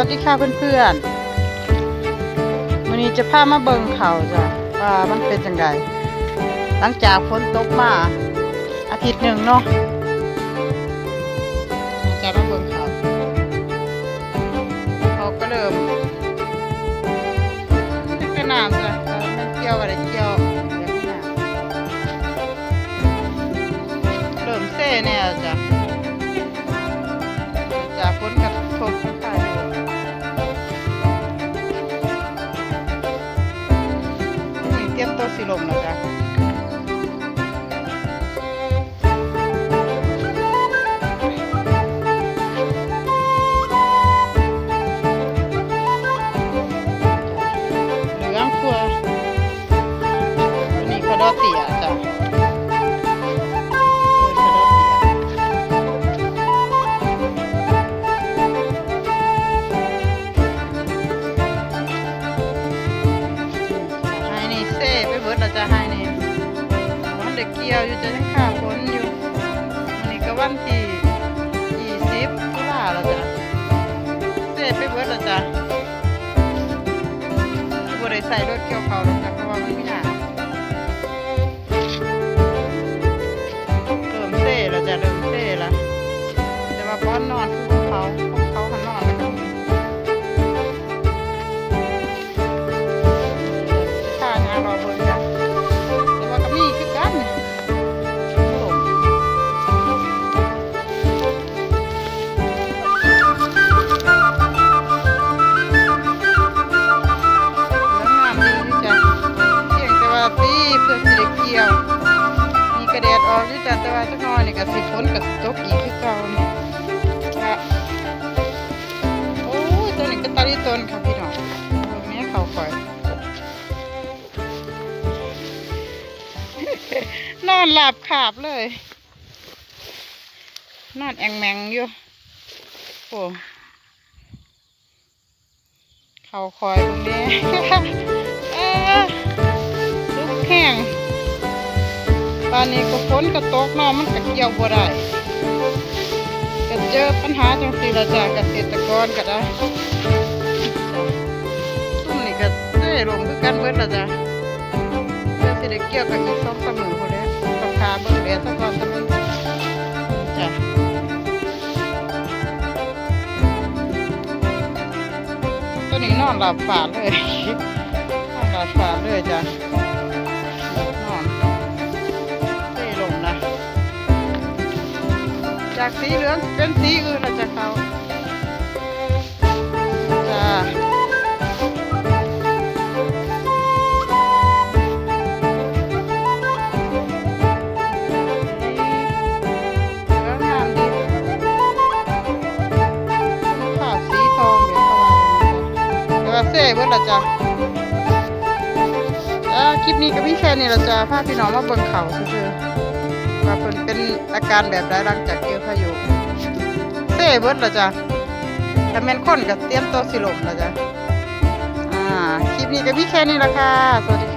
วัสดีค่ะเพื่อนๆวันนี้จะพามาเบิ่งเขาจ้ะว่ามันเป็นจังไดหลังจากฝนตกมาอาทิตย์หนึ่งเนาะจะมาเบิ่งเขาเขาก็เริ่มเป็นกระน้ำจ้ะเออมันเกี่ยวอะไรเกี่ยวแบบนี้นะเริ่มเซ่แน่จ้ะ สิลมนะจ๊ะ เด็กเกี่ยวอยู่จะยังขาฝนอยู่วันนี้ก็วันที่ยี่สิบตุลาแล้วจ้ะเซ่ไปเบิดแล้วจ้ะบ่ได้ใส่รถเกี่ยวเขา ว่าจักหน่อยนี่ก็สิฝนก็ตกอีกคือเก่านี่ค่ะโอ้ยตัวนี้ก็ตาดีตนค่ะพี่น้องเบิ่งแม่เขาคอยนอนหลับขาบเลย นอนแองแมงอยู่โอ้เขาคอยตรงนี้ ตอนนี้ก็ฝนก็ตกเนาะมันก็เกี่ยวบ่ได้ก็เจอปัญหาจังสีละจ้ะเกษตรกรก็ได้ช่วงนี้ก็ได้ลงคือกันเบิดละจ้ะเพื่อสิได้เกี่ยวกับอีกสองสามมือคนนี้ต้องคาเบิ่งแดดซะก่อนสมันจ้ะตัวนี้นอนหลับฝาเลยนอนหลับฝาเลยจ้ะ จากสีเหลืองเป็นสีอื่นแล้วจะเขาจ้าแล้วงามดีขาวสีทองเดี๋ยวเขาว่าอย่างนี้จ้าเซ่เบิดละจ้ะอ่าคลิปนี้ก็มีแค่นี้ละจ้ะพาพี่น้องมาเบิ่งเขาซื่อ ว่าเพิ่นเป็นอาการแบบใดหลังจากเจอพายุเซ่เบิดละจ้ะถ้าแม่นคนก็เตรียมตัวสิลมละจ้ะอ่าคลิปนี้ก็มีแค่นี้ละค่ะสวัสดี